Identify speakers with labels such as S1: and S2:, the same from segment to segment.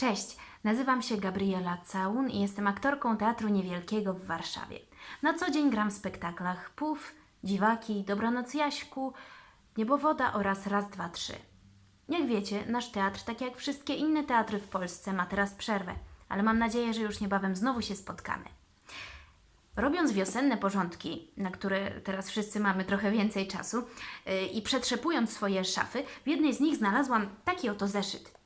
S1: Cześć, nazywam się Gabriela Całun i jestem aktorką Teatru Niewielkiego w Warszawie. Na co dzień gram w spektaklach Puf, Dziwaki, Dobranoc Jaśku, Niebowoda oraz Raz, Dwa, Trzy. Jak wiecie, nasz teatr, tak jak wszystkie inne teatry w Polsce, ma teraz przerwę, ale mam nadzieję, że już niebawem znowu się spotkamy. Robiąc wiosenne porządki, na które teraz wszyscy mamy trochę więcej czasu, yy, i przetrzepując swoje szafy, w jednej z nich znalazłam taki oto zeszyt.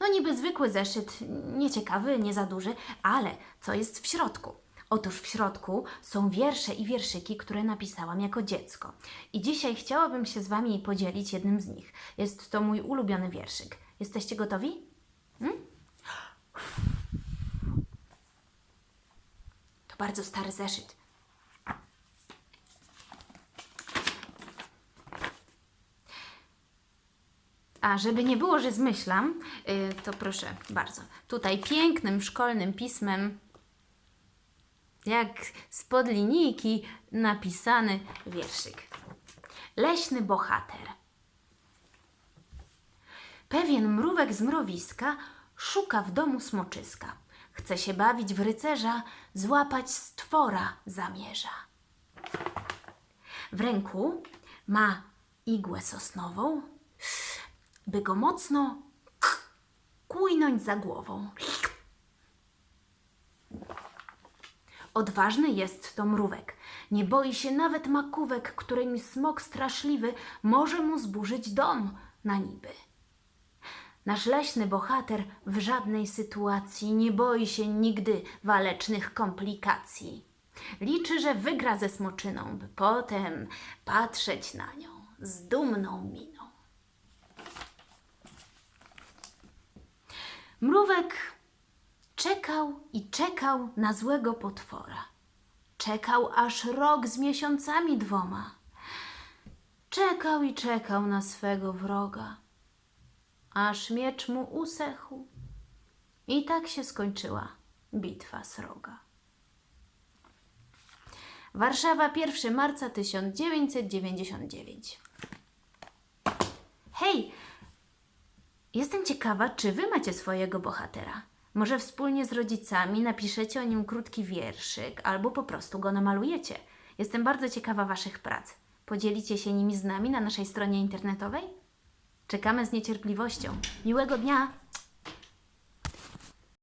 S1: No niby zwykły zeszyt, nieciekawy, nie za duży, ale co jest w środku? Otóż w środku są wiersze i wierszyki, które napisałam jako dziecko. I dzisiaj chciałabym się z Wami podzielić jednym z nich. Jest to mój ulubiony wierszyk. Jesteście gotowi? Hmm? To bardzo stary zeszyt. A żeby nie było, że zmyślam, yy, to proszę bardzo. Tutaj pięknym szkolnym pismem, jak spod linijki, napisany wierszyk. Leśny bohater. Pewien mrówek z mrowiska szuka w domu smoczyska. Chce się bawić w rycerza, złapać stwora zamierza. W ręku ma igłę sosnową, by go mocno kujnąć za głową. Odważny jest to mrówek. Nie boi się nawet makówek, którymi smok straszliwy może mu zburzyć dom na niby. Nasz leśny bohater w żadnej sytuacji nie boi się nigdy walecznych komplikacji. Liczy, że wygra ze smoczyną, by potem patrzeć na nią z dumną miną. Mrówek czekał i czekał na złego potwora. Czekał aż rok z miesiącami dwoma. Czekał i czekał na swego wroga, aż miecz mu usechł. I tak się skończyła bitwa sroga. Warszawa, 1 marca 1999. Hej, Jestem ciekawa, czy wy macie swojego bohatera. Może wspólnie z rodzicami napiszecie o nim krótki wierszyk, albo po prostu go namalujecie. Jestem bardzo ciekawa waszych prac. Podzielicie się nimi z nami na naszej stronie internetowej? Czekamy z niecierpliwością. Miłego dnia!